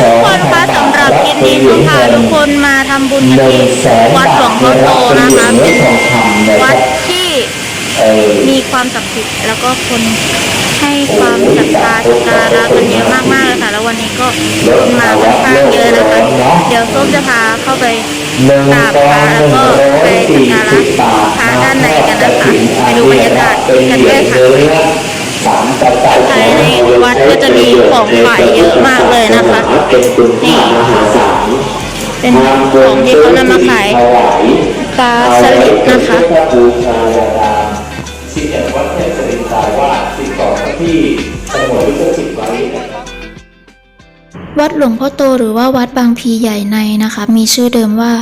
ทุกคนคะสำหรับคลิปนี้ก็พาทุกคนมาทำบุญกันที่วัดหลวงพ่อโตนะคะเป็นวัดที่มีความศักดิ์สิทธิ์แล้วก็คนให้ความศรัทธาสักการะกันเยอะมากๆเลยค่ะ แล้ววันนี้ก็คนมาค่อนข้างเยอะนะคะ เดี๋ยวส้มจะพาเข้าไปหนึ่งกราบพระแล้วก็ร้ไปสักการะพระด้านในกันนะคะไปดูบรรยากาศกันเหรีด้วยค่ะ สามกระต่ายภายในวัดก็จะมีของขายเยอะมากเลยนะคะนคุณค่ามเป็นของที่เขานำมาขายปลาสลิดนะคะบูชาญาดาสิบเอ็ดวัดเทพสรินทรายว่าสิบสองที่สงวนลิขสิทธิ์ไว้วัดหลวงพ่อโตหรือว่าวัดบางพีใหญ่ในนะคะ มีชื่อเดิมว่า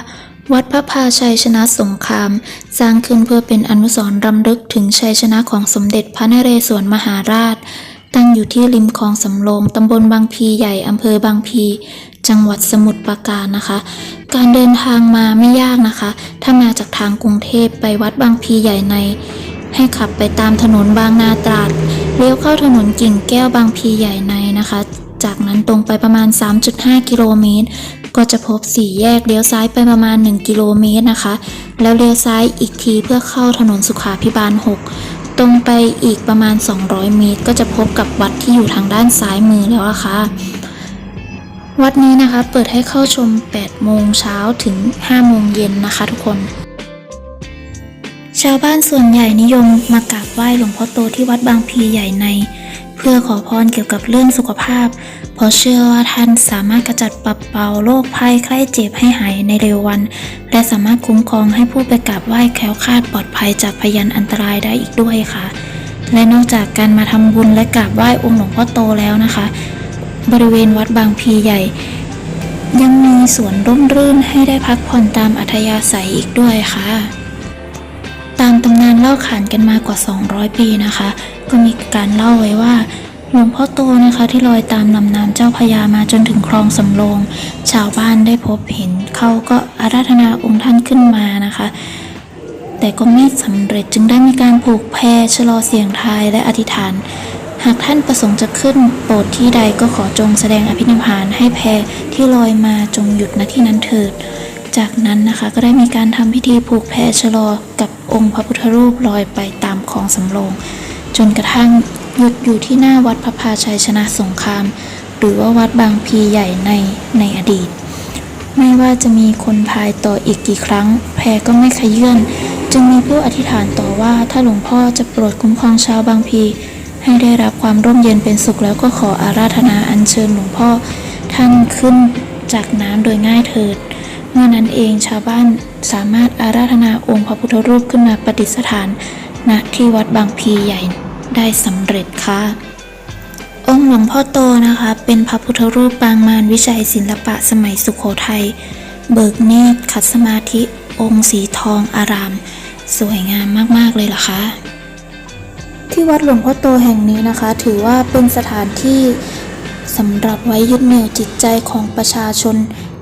วัดพระพาชัยชนะสงคราม สร้างขึ้นเพื่อเป็นอนุสรณ์รำลึกถึงชัยชนะของสมเด็จพระนเรศวรมหาราช ตั้งอยู่ที่ริมคลองสำโรงตำบลบางพีใหญ่อำเภอบางพี จังหวัดสมุทรปราการนะคะ การเดินทางมาไม่ยากนะคะ ถ้ามาจากทางกรุงเทพไปวัดบางพีใหญ่ใน ให้ขับไปตามถนนบางนาตราดเลี้ยวเข้าถนนกิ่งแก้วบางพีใหญ่ในนะคะจากนั้นตรงไปประมาณ 3.5 กิโลเมตร ก็จะพบสี่แยกเลี้ยวซ้ายไปประมาณ 1 กิโลเมตรนะคะ แล้วเลี้ยวซ้ายอีกทีเพื่อเข้าถนนสุขาพิบาล 6 ตรงไปอีกประมาณ 200 เมตร ก็จะพบกับวัดที่อยู่ทางด้านซ้ายมือแล้วอะค่ะวัดนี้นะคะเปิดให้เข้าชม 8 โมงเช้าถึง 5 โมงเย็นนะคะทุกคน ชาวบ้านส่วนใหญ่นิยมมากราบไหว้หลวงพ่อโตที่วัดบางพีใหญ่ใน พื่อขอพรเกี่ยวกับเรื่องสุขภาพ เพราะเชื่อว่าท่านสามารถกระจัดปัดเป่าโรคภัยไข้เจ็บให้หายในเร็ววัน และสามารถคุ้มครองให้ผู้ไปกราบไหว้แคล้วคลาดปลอดภัยจากพยันอันตรายได้อีกด้วยค่ะ และนอกจากการมาทำบุญและกราบไหว้องค์หลวงพ่อโตแล้วนะคะ บริเวณวัดบางพีใหญ่ ยังมีสวนร่มรื่นให้ได้พักผ่อนตามอัธยาศัยอีกด้วยค่ะตามตำนานเล่าขานกันมากว่า 200 ปีนะคะ ก็มีการเล่าไว้ว่า ลวงพ่อโตนะคะที่ลอยตามลำน้ำเจ้าพยามาจนถึงคลองสำโรงชาวบ้านได้พบเห็นเขาก็อาราธนาองค์ท่านขึ้นมานะคะ แต่ก็ไม่สำเร็จจึงได้มีการผูกแพชะลอเสียงทายและอธิษฐาน หากท่านประสงค์จะขึ้นโปรดที่ใดก็ขอจงแสดงอภินิพานให้แพที่ลอยมาจงหยุดณที่นั้นเถิด จากนั้นนะคะก็ได้มีการทำพิธีผูกแพชะลอกับองค์พระพุทธรูปลอยไปตามคลองสำโรงจนกระทั่ง หยุดอยู่ที่หน้าวัดพระพาชัยชนะสงคราม หรือว่าวัดบางพีใหญ่ในในอดีต ไม่ว่าจะมีคนพายต่ออีกกี่ครั้ง แพก็ไม่ขยื่นจึงมีผู้อธิษฐานต่อว่าถ้าหลวงพ่อจะโปรดคุ้มครองชาวบางพี ให้ได้รับความร่มเย็นเป็นสุขแล้วก็ขออาราธนาอัญเชิญหลวงพ่อท่านขึ้นจากน้ำโดยง่ายเถิดเมื่อนั้นเองชาวบ้านสามารถอาราธนาองค์พระพุทธรูปขึ้นมาประดิษฐานณที่วัดบางพีใหญ่ ได้สำเร็จค่ะ องค์หลวงพ่อโตนะคะ เป็นพระพุทธรูปปางมารวิชัยศิลปะสมัยสุขโขทัย เบิกเนตรขัดสมาธิ องค์สีทองอาราม สวยงามมาก ๆ เลยล่ะคะที่วัดหลวงพ่อโตแห่งนี้นะคะ ถือว่าเป็นสถานที่สำหรับไว้ยึดเหนี่ยวจิตใจของประชาชน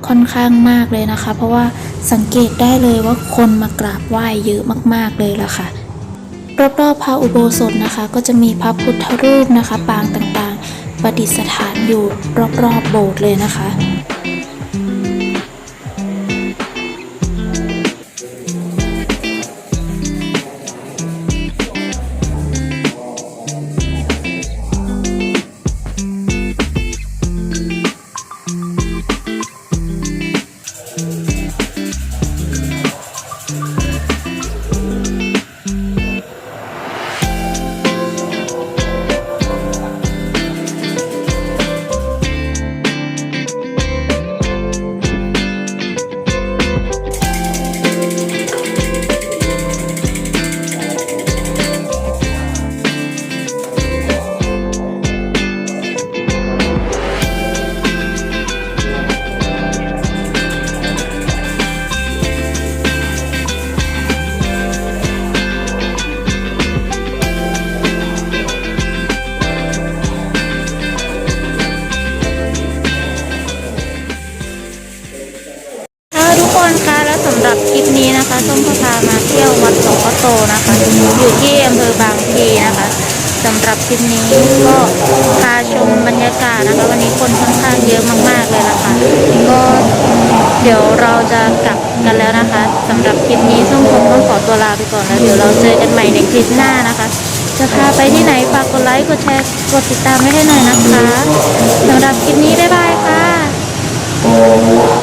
ค่อนข้างมากเลยนะคะ เพราะว่าสังเกตได้เลยว่าคนมากราบไหว้เยอะมาก ๆ เลยล่ะค่ะ รอบๆพระอุโบสถนะคะ ก็จะมีพระพุทธรูปนะคะ ปางต่างๆ ประดิษฐานอยู่รอบๆโบสถ์เลยนะคะค่ะ คลิปนี้นะคะส้มก็พามาเที่ยววัดหลวงพ่อโตนะคะ อยู่ที่อำเภอบางพลีนะคะสำหรับคลิปนี้ก็พาชมบรรยากาศนะคะ วันนี้คนค่อนข้างเยอะมาก ๆ เลยนะคะ ก็เดี๋ยวเราจะกลับกันแล้วนะคะสำหรับคลิปนี้ส้มคงต้องขอตัวลาไปก่อนแล้วเดี๋ยวเราเจอกันใหม่ในคลิปหน้านะคะจะพาไปที่ไหนฝากกดไลค์กดแชร์กดติดตามไว้ให้หน่อยนะคะสำหรับคลิปนี้บ๊ายบายค่ะ